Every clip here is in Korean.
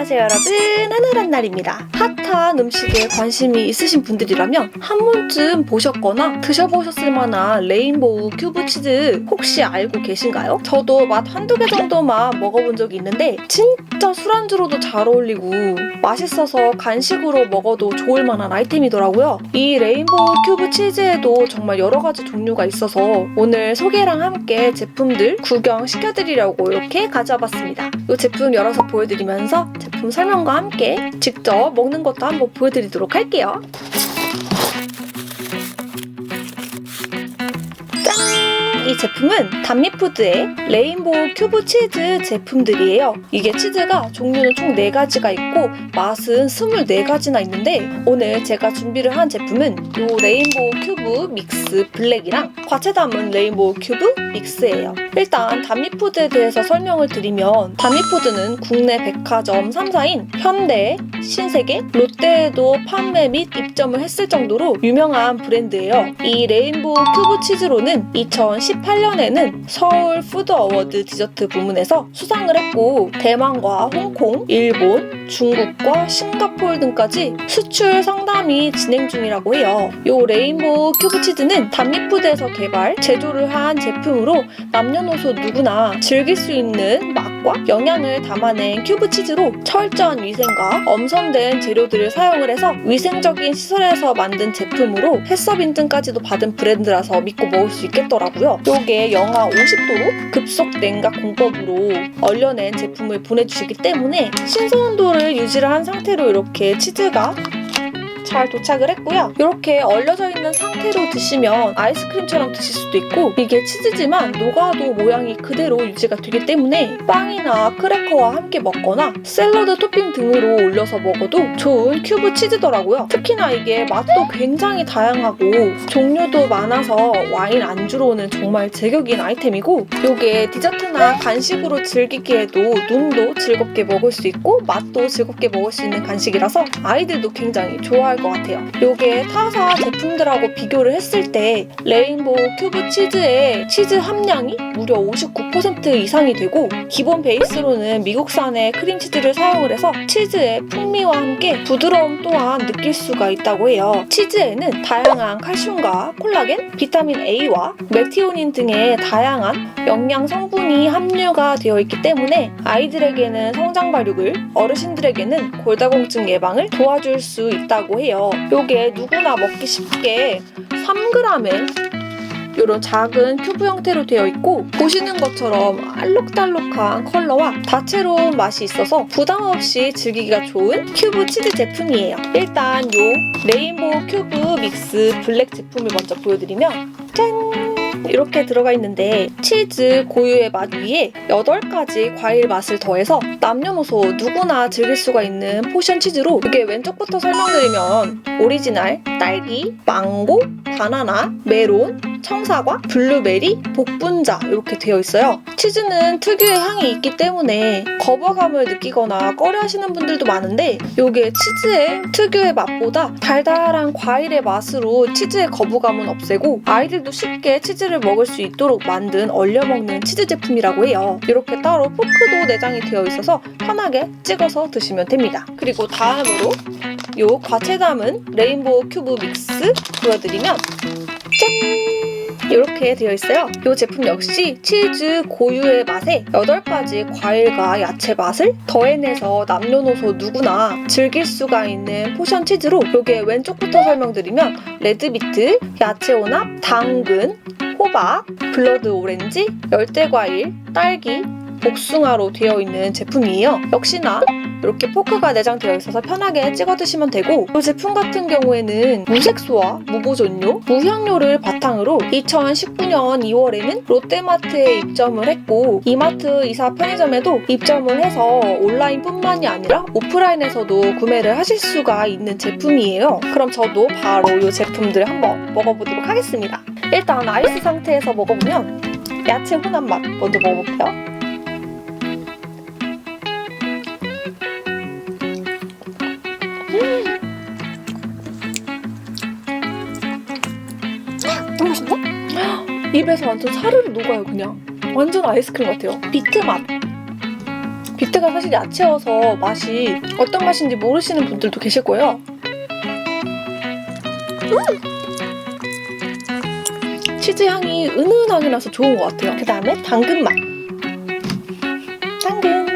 안녕하세요 여러분. 하늘한 날입니다. 핫한 음식에 관심이 있으신 분들이라면 한 번쯤 보셨거나 드셔보셨을 만한 레인보우 큐브 치즈 혹시 알고 계신가요? 저도 맛 한두 개 정도만 먹어본 적이 있는데 진짜 술안주로도 잘 어울리고 맛있어서 간식으로 먹어도 좋을 만한 아이템이더라고요. 이 레인보우 큐브 치즈에도 정말 여러 가지 종류가 있어서 오늘 소개랑 함께 제품들 구경시켜드리려고 이렇게 가져와 봤습니다. 이 제품 열어서 보여드리면서 제품 설명과 함께 직접 먹는 것도 한번 보여드리도록 할게요. 이 제품은 단미푸드의 레인보우 큐브 치즈 제품들이에요. 이게 치즈가 종류는 총 4가지가 있고 맛은 24가지나 있는데 오늘 제가 준비를 한 제품은 이 레인보우 큐브 믹스 블랙이랑 과채 담은 레인보우 큐브 믹스예요. 일단 단미푸드에 대해서 설명을 드리면 단미푸드는 국내 백화점 3사인 현대, 신세계, 롯데에도 판매 및 입점을 했을 정도로 유명한 브랜드예요. 이 레인보우 큐브 치즈로는 2018년에는 서울 푸드 어워드 디저트 부문에서 수상을 했고 대만과 홍콩, 일본, 중국과 싱가포르 등까지 수출 상담이 진행 중이라고 해요. 이 레인보우 큐브 치즈는 단미푸드에서 개발, 제조를 한 제품으로 남녀노소 누구나 즐길 수 있는 맛 과 영양을 담아낸 큐브 치즈로 철저한 위생과 엄선된 재료들을 사용을 해서 위생적인 시설에서 만든 제품으로 햇섭 인증까지도 받은 브랜드라서 믿고 먹을 수 있겠더라고요. 요게 영하 50도로 급속 냉각 공법으로 얼려낸 제품을 보내주시기 때문에 신선 온도를 유지를 한 상태로 이렇게 치즈가 잘 도착을 했고요. 이렇게 얼려져 있는 상태로 드시면 아이스크림처럼 드실 수도 있고 이게 치즈지만 녹아도 모양이 그대로 유지가 되기 때문에 빵이나 크래커와 함께 먹거나 샐러드 토핑 등으로 올려서 먹어도 좋은 큐브 치즈더라고요. 특히나 이게 맛도 굉장히 다양하고 종류도 많아서 와인 안주로는 정말 제격인 아이템이고 이게 디저트나 간식으로 즐기기에도 눈도 즐겁게 먹을 수 있고 맛도 즐겁게 먹을 수 있는 간식이라서 아이들도 굉장히 좋아할 것 같아요. 이게 타사 제품들하고 비교를 했을 때 레인보우 큐브 치즈의 치즈 함량이 무려 59% 이상이 되고 기본 베이스로는 미국산의 크림치즈를 사용을 해서 치즈의 풍미와 함께 부드러움 또한 느낄 수가 있다고 해요. 치즈에는 다양한 칼슘과 콜라겐, 비타민 A와 메티오닌 등의 다양한 영양 성분이 함유가 되어 있기 때문에 아이들에게는 성장 발육을, 어르신들에게는 골다공증 예방을 도와줄 수 있다고 해요. 요게 누구나 먹기 쉽게 3g의 이런 작은 큐브 형태로 되어 있고 보시는 것처럼 알록달록한 컬러와 다채로운 맛이 있어서 부담 없이 즐기기가 좋은 큐브 치즈 제품이에요. 일단 요 레인보우 큐브 믹스 블랙 제품을 먼저 보여드리면 짠! 이렇게 들어가 있는데 치즈 고유의 맛 위에 8가지 과일 맛을 더해서 남녀노소 누구나 즐길 수가 있는 포션 치즈로 이게 왼쪽부터 설명드리면 오리지널, 딸기, 망고, 바나나, 메론, 청사과, 블루베리, 복분자 이렇게 되어 있어요. 치즈는 특유의 향이 있기 때문에 거부감을 느끼거나 꺼려하시는 분들도 많은데 이게 치즈의 특유의 맛보다 달달한 과일의 맛으로 치즈의 거부감은 없애고 아이들도 쉽게 치즈 를 먹을 수 있도록 만든 얼려 먹는 치즈 제품이라고 해요. 이렇게 따로 포크도 내장이 되어 있어서 편하게 찍어서 드시면 됩니다. 그리고 다음으로 이 과채 담은 레인보우 큐브 믹스 보여드리면 짠! 이렇게 되어 있어요. 이 제품 역시 치즈 고유의 맛에 8가지 과일과 야채 맛을 더해내서 남녀노소 누구나 즐길 수가 있는 포션 치즈로 이게 왼쪽부터 설명드리면 레드비트, 야채 혼합, 당근, 호박, 블러드 오렌지, 열대과일, 딸기, 복숭아로 되어 있는 제품이에요. 역시나 이렇게 포크가 내장되어 있어서 편하게 찍어 드시면 되고 이 제품 같은 경우에는 무색소와 무보존료, 무향료를 바탕으로 2019년 2월에는 롯데마트에 입점을 했고 이마트 이사 편의점에도 입점을 해서 온라인뿐만이 아니라 오프라인에서도 구매를 하실 수가 있는 제품이에요. 그럼 저도 바로 이 제품들 한번 먹어보도록 하겠습니다. 일단 아이스 상태에서 먹어보면 야채 혼합 맛 먼저 먹어볼게요. 너무 맛있는데? 입에서 완전 사르르 녹아요 그냥 완전 아이스크림 같아요 비트 맛 비트가 사실 야채여서 맛이 어떤 맛인지 모르시는 분들도 계실 거예요. 치즈 향이 은은하게 나서 좋은 것 같아요. 그 다음에 당근 맛. 당근.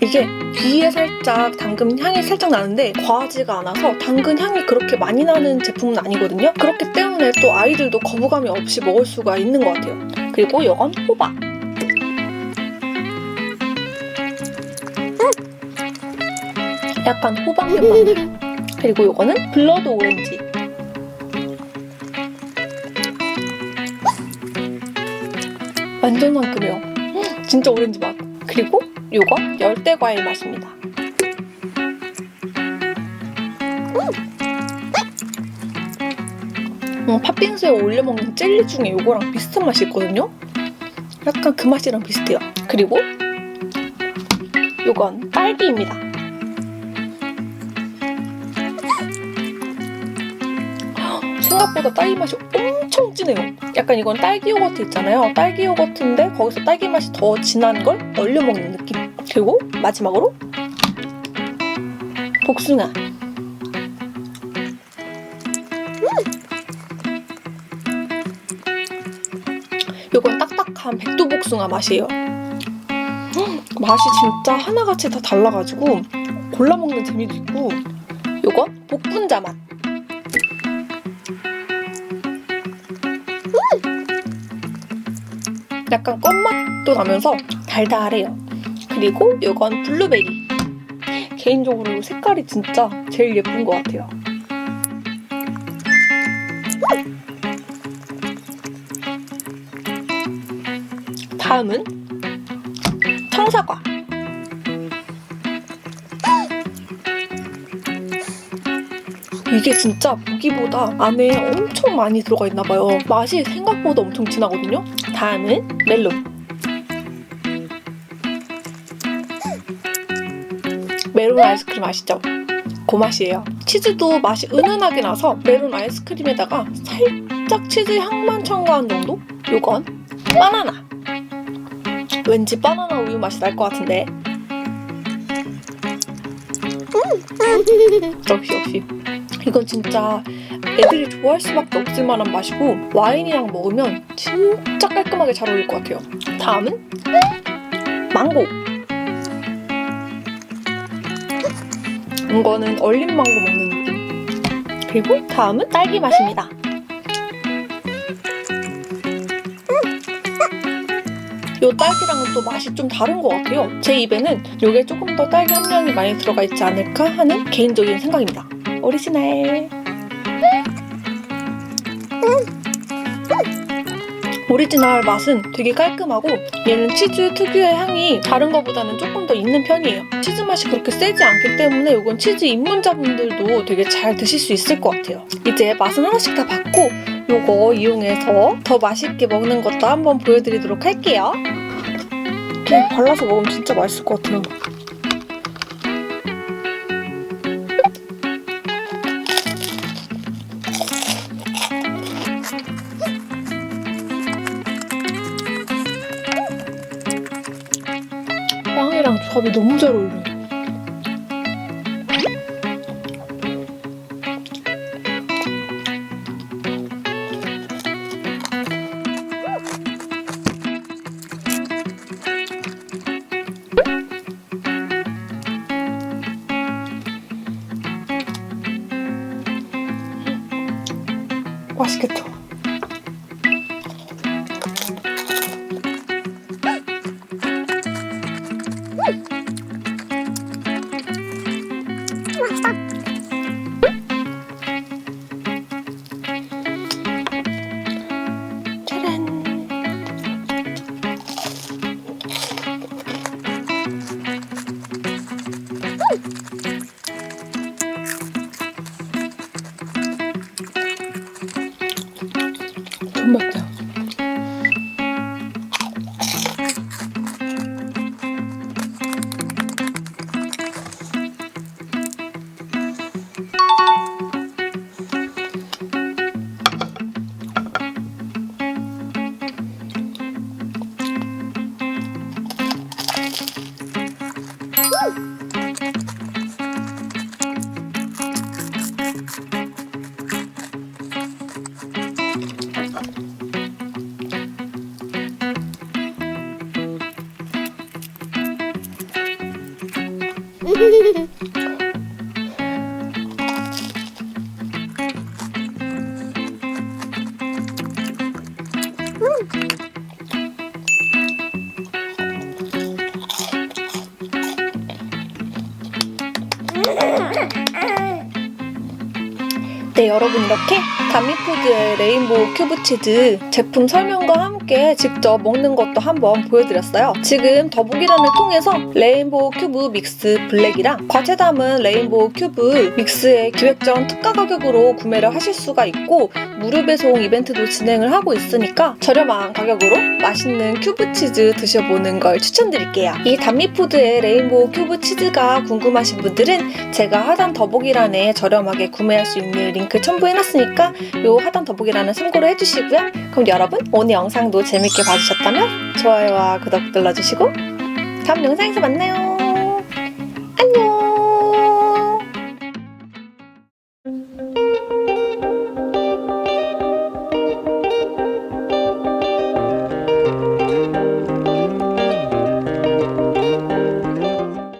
이게 귀에 살짝 당근 향이 살짝 나는데 과하지가 않아서 당근 향이 그렇게 많이 나는 제품은 아니거든요. 그렇기 때문에 또 아이들도 거부감이 없이 먹을 수가 있는 것 같아요. 그리고 이건 호박. 약간 호박맛 나요. 그리고 이거는 블러드 오렌지. 완전 상큼해요. 진짜 오렌지 맛. 그리고 이거 열대 과일 맛입니다. 음, 팥빙수에 올려 먹는 젤리 중에 이거랑 비슷한 맛이 있거든요. 약간 그 맛이랑 비슷해요. 그리고 이건 딸기입니다. 생각보다 딸기 맛이 엄청 진해요. 약간 이건 딸기 요거트 있잖아요. 딸기 요거트인데 거기서 딸기 맛이 더 진한 걸 얼려 먹는 느낌. 그리고 마지막으로 복숭아. 이건 딱딱한 백도 복숭아 맛이에요. 맛이 진짜 하나같이 다 달라가지고 골라 먹는 재미도 있고 이건 복분자 맛. 약간 껌맛도 나면서 달달해요. 그리고 이건 블루베리. 개인적으로 색깔이 진짜 제일 예쁜 것 같아요. 다음은 청사과. 이게 진짜 보기보다 안에 엄청 많이 들어가 있나 봐요. 맛이 생각보다 엄청 진하거든요. 다음은 멜론. 메론 아이스크림 아시죠? 그 맛이에요. 치즈도 맛이 은은하게 나서 메론 아이스크림에다가 살짝 치즈 향만 첨가한 정도? 요건 바나나. 왠지 바나나 우유 맛이 날 것 같은데. 역시 역시. 이건 진짜 애들이 좋아할 수밖에 없을 만한 맛이고 와인이랑 먹으면 진짜 깔끔하게 잘 어울릴 것 같아요. 다음은 망고. 이거는 얼린 망고 먹는 느낌. 그리고 다음은 딸기 맛입니다. 요 딸기랑은 또 맛이 좀 다른 것 같아요. 제 입에는 요게 조금 더 딸기 함량이 많이 들어가 있지 않을까 하는 개인적인 생각입니다. 오리지널. 오리지널 맛은 되게 깔끔하고 얘는 치즈 특유의 향이 다른 것보다는 조금 더 있는 편이에요. 치즈 맛이 그렇게 세지 않기 때문에 이건 치즈 입문자분들도 되게 잘 드실 수 있을 것 같아요. 이제 맛은 하나씩 다 봤고 요거 이용해서 더 맛있게 먹는 것도 한번 보여드리도록 할게요. 이렇게 발라서 먹으면 진짜 맛있을 것 같아요. 조합이 너무 잘 어울려요. 맛있겠다. 네, 여러분 이렇게 단미푸드의 레인보우 큐브 치즈 제품 설명과 함께 직접 먹는 것도 한번 보여드렸어요. 지금 더보기란을 통해서 레인보우 큐브 믹스 블랙이랑 과채 담은 레인보우 큐브 믹스의 기획전 특가 가격으로 구매를 하실 수가 있고 무료 배송 이벤트도 진행을 하고 있으니까 저렴한 가격으로 맛있는 큐브 치즈 드셔보는 걸 추천드릴게요. 이 단미푸드의 레인보우 큐브 치즈가 궁금하신 분들은 제가 하단 더보기란에 저렴하게 구매할 수 있는 링크 첨부해놨으니까 요 하단 더보기란을 참고로 해주시고요. 그럼 여러분 오늘 영상도 재밌게 봐주셨다면 좋아요와 구독 눌러주시고 다음 영상에서 만나요.